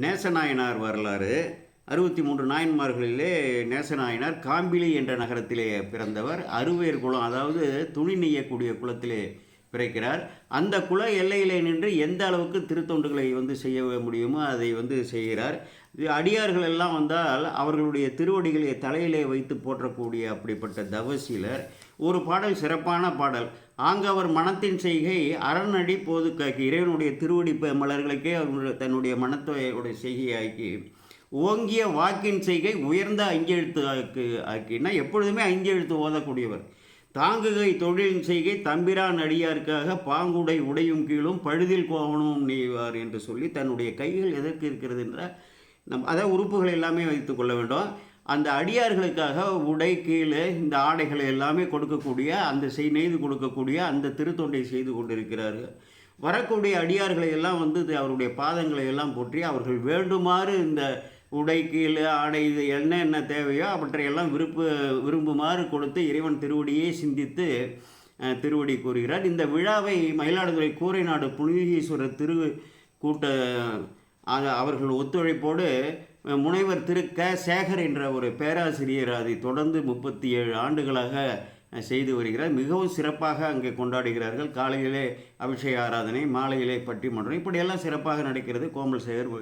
நேசநாயனார் வரலாறு. அறுபத்தி மூன்று நாயன்மார்களிலே நேசநாயனார் காம்பிலி என்ற நகரத்திலே பிறந்தவர். அறுவேர் குலம் அதாவது துணி நெய்யக்கூடிய குலத்திலே பிறக்கிறார். அந்த குல எல்லையிலே நின்று எந்த அளவுக்கு திருத்தொண்டுகளை வந்து செய்ய முடியுமோ அதை வந்து செய்கிறார். அடியார்கள் எல்லாம் வந்தால் அவர்களுடைய திருவடிகளை தலையிலே வைத்து போற்றக்கூடிய அப்படிப்பட்ட தவசீலர். ஒரு பாடல் சிறப்பான பாடல். ஆங்கவர் மனத்தின் செய்கை அரணடி போது இறைவனுடைய திருவடி மலர்களுக்கே அவர் தன்னுடைய மனத்தோடைய செய்கையாக்கி ஓங்கிய வாக்கின் செய்கை உயர்ந்த அஞ்செழுத்து ஆக்கு ஆக்கினா எப்பொழுதுமே அஞ்செழுத்து ஓதக்கூடியவர். தாங்குகை தொழில் செய்கை தம்பிரான் அடியாருக்காக பாங்குடை உடையும் கீழும் பழுதில் கோவனும் நெய்வார் என்று சொல்லி தன்னுடைய கைகள் எதற்கு இருக்கிறது என்றால் நம் அதை உறுப்புகள் எல்லாமே வைத்துக் கொள்ள வேண்டும். அந்த அடியார்களுக்காக உடை கீழே இந்த ஆடைகளை எல்லாமே கொடுக்கக்கூடிய அந்த செய் நெய்து கொடுக்கக்கூடிய அந்த திருத்தொண்டை செய்து கொண்டிருக்கிறார்கள் வரக்கூடிய அடியார்களை எல்லாம் வந்து இது அவருடைய பாதங்களை எல்லாம் போற்றி அவர்கள் வேண்டுமாறு இந்த உடை கீழ் ஆடை இது என்ன என்ன தேவையோ அவற்றையெல்லாம் விருப்ப விரும்புமாறு கொடுத்து இறைவன் திருவடியை சிந்தித்து திருவடி கூறுகிறார். இந்த விழாவை மயிலாடுதுறை கூரைநாடு புனிதீஸ்வரர் திரு கூட்ட அவர்கள் ஒத்துழைப்போடு முனைவர் திரு க. சேகர் என்ற ஒரு பேராசிரியர் அதை தொடர்ந்து முப்பத்தி ஏழு ஆண்டுகளாக செய்து வருகிறார். மிகவும் சிறப்பாக அங்கே கொண்டாடுகிறார்கள். காலையிலே அபிஷேக ஆராதனை மாலையிலே பட்டிமன்றம் இப்படியெல்லாம் சிறப்பாக நடக்கிறது. கோமல் சேகர்